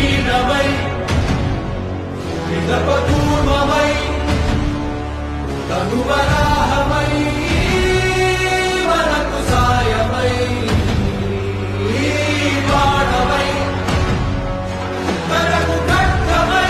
వీరమై విదప కూర్మమై తనువరా